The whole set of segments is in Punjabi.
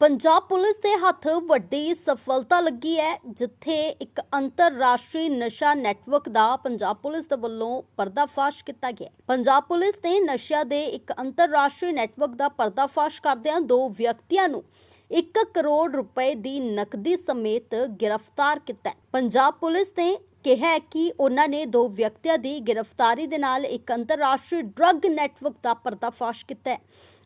ਪੰਜਾਬ ਪੁਲਿਸ ਦੇ ਹੱਥ ਵੱਡੀ ਸਫਲਤਾ ਲੱਗੀ ਹੈ, ਜਿੱਥੇ ਇੱਕ ਅੰਤਰਰਾਸ਼ਟਰੀ ਨਸ਼ਾ ਨੈਟਵਰਕ ਦਾ ਪੰਜਾਬ ਪੁਲਿਸ ਦੇ ਵੱਲੋਂ ਪਰਦਾਫਾਸ਼ ਕੀਤਾ ਗਿਆ। ਪੰਜਾਬ ਪੁਲਿਸ ਨੇ ਨਸ਼ਿਆਂ ਦੇ ਇੱਕ ਅੰਤਰਰਾਸ਼ਟਰੀ ਨੈਟਵਰਕ ਦਾ ਪਰਦਾਫਾਸ਼ ਕਰਦਿਆਂ ਦੋ ਵਿਅਕਤੀਆਂ ਨੂੰ 1 ਕਰੋੜ ਰੁਪਏ ਦੀ ਨਕਦੀ ਸਮੇਤ ਗ੍ਰਿਫਤਾਰ ਕੀਤਾ ਪੰਜਾਬ ਪੁਲਿਸ ਨੇ ਕਿਹਾ ਕਿ ਉਹਨਾਂ ਨੇ ਦੋ ਵਿਅਕਤੀਆਂ ਦੀ ਗ੍ਰਿਫਤਾਰੀ ਦੇ ਨਾਲ ਇੱਕ ਅੰਤਰਰਾਸ਼ਟਰੀ ਡਰੱਗ ਨੈਟਵਰਕ ਦਾ ਪਰਦਾਫਾਸ਼ ਕੀਤਾ ਹੈ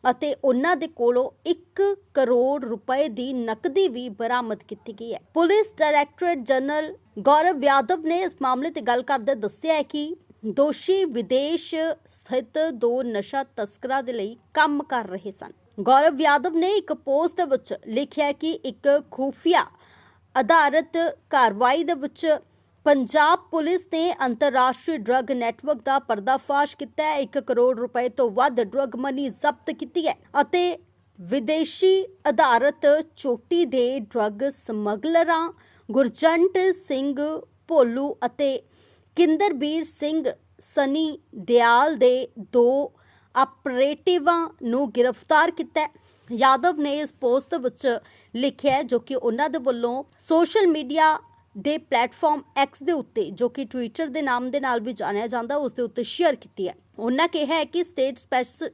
ਅਤੇ ਉਹਨਾਂ ਦੇ ਕੋਲੋਂ 1 ਕਰੋੜ ਰੁਪਏ ਦੀ ਨਕਦੀ ਵੀ ਬਰਾਮਦ ਕੀਤੀ ਗਈ ਹੈ। Police directorate general Gaurav Yadav ਨੇ ਇਸ ਮਾਮਲੇ ਤੇ ਗੱਲ ਕਰਦੇ ਦੱਸਿਆ ਹੈ ਕਿ ਦੋਸ਼ੀ ਵਿਦੇਸ਼ ਸਥਿਤ ਦੋ ਨਸ਼ਾ ਤਸਕਰਾਂ ਦੇ ਲਈ ਕੰਮ ਕਰ ਰਹੇ ਸਨ। ਗੌਰਵ ਯਾਦਵ ਨੇ ਇੱਕ ਪੋਸਟ ਦੇ ਵਿੱਚ ਲਿਖਿਆ ਕਿ ਇੱਕ ਖੂਫੀਆ ਆਧਾਰਿਤ ਕਾਰਵਾਈ ਦੇ ਵਿੱਚ ਪੰਜਾਬ ਪੁਲਿਸ ਨੇ ਅੰਤਰਰਾਸ਼ਟਰੀ ਡਰੱਗ ਨੈਟਵਰਕ ਦਾ ਪਰਦਾਫਾਸ਼ ਕੀਤਾ ਹੈ। 1 ਕਰੋੜ ਰੁਪਏ ਤੋਂ ਵੱਧ ਡਰੱਗ ਮਨੀ ਜ਼ਬਤ ਕੀਤੀ ਹੈ ਅਤੇ ਵਿਦੇਸ਼ੀ ਆਧਾਰਿਤ ਚੋਟੀ ਦੇ ਡਰੱਗ ਸਮਗਲਰਾਂ ਗੁਰਜੰਟ ਸਿੰਘ ਭੋਲੂ ਅਤੇ ਕਿੰਦਰਬੀਰ ਸਿੰਘ ਸਨੀ ਦਿਆਲ ਦੇ ਦੋ ਆਪਰੇਟਿਵਾਂ ਨੂੰ ਗ੍ਰਿਫਤਾਰ ਕੀਤਾ ਹੈ। ਯਾਦਵ ਨੇ ਇਸ ਪੋਸਟ ਵਿੱਚ ਲਿਖਿਆ ਜੋ ਕਿ ਉਹਨਾਂ ਦੇ ਵੱਲੋਂ ਸੋਸ਼ਲ ਮੀਡੀਆ ਦੇ ਪਲੇਟਫਾਰਮ X ਦੇ ਉੱਤੇ ਜੋ ਕਿ ਟਵਿੱਟਰ ਦੇ ਨਾਮ ਦੇ ਨਾਲ ਵੀ ਜਾਣਿਆ ਜਾਂਦਾ ਉਸ ਦੇ ਉੱਤੇ ਸ਼ੇਅਰ ਕੀਤੀ ਹੈ। ਉਹਨਾਂ ਕਿਹਾ ਹੈ ਕਿ state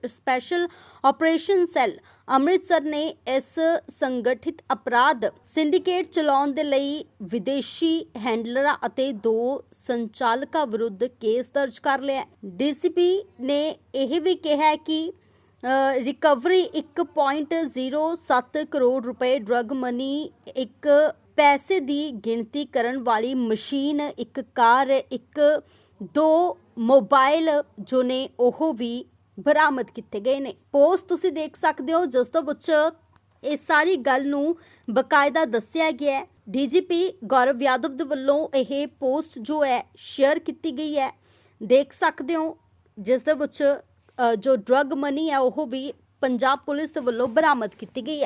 special operation cell Amritsar ਨੇ ਇਸ ਸੰਗਠਿਤ ਅਪਰਾਧ ਸਿੰਡੀਕੇਟ ਚਲਾਉਣ ਦੇ ਲਈ ਵਿਦੇਸ਼ੀ ਹੈਂਡਲਰਾਂ ਅਤੇ ਦੋ ਸੰਚਾਲਕਾਂ ਵਿਰੁੱਧ ਕੇਸ ਦਰਜ ਕਰ ਲਿਆ ਡੀਸੀਪੀ ਨੇ ਇਹ ਵੀ ਕਿਹਾ ਹੈ ਕਿ ਅ, ਰਿਕਵਰੀ 1.07 ਕਰੋੜ ਰੁਪਏ ਡਰੱਗ ਮਨੀ ਇੱਕ ਪੈਸੇ ਦੀ ਗਿਣਤੀ ਕਰਨ ਵਾਲੀ ਮਸ਼ੀਨ, ਇੱਕ ਕਾਰ, ਇੱਕ, ਦੋ ਮੋਬਾਈਲ, ਜੋ ਨੇ ਉਹ ਵੀ ਬਰਾਮਦ ਕੀਤੇ ਗਏ ਨੇ। ਪੋਸਟ ਤੁਸੀਂ ਦੇਖ ਸਕਦੇ ਹੋ, ਜਿਸ ਦੇ ਵਿੱਚ ਇਹ ਸਾਰੀ ਗੱਲ ਨੂੰ ਬਕਾਇਦਾ ਦੱਸਿਆ ਗਿਆ ਹੈ। ਡੀਜੀਪੀ ਗੌਰਵ ਯਾਦਵ ਦੇ ਵੱਲੋਂ ਇਹ ਪੋਸਟ ਜੋ ਹੈ, ਸ਼ੇਅਰ ਕੀਤੀ ਗਈ ਹੈ। ਦੇਖ ਸਕਦੇ ਹੋ, ਜਿਸ ਦੇ ਵਿੱਚ ਜੋ ਡਰੱਗ ਮਨੀ ਹੈ, ਉਹ ਵੀ ਪੰਜਾਬ ਪੁਲਿਸ ਦੇ ਵੱਲੋਂ ਬਰਾਮਦ ਕੀਤੀ ਗਈ ਹੈ।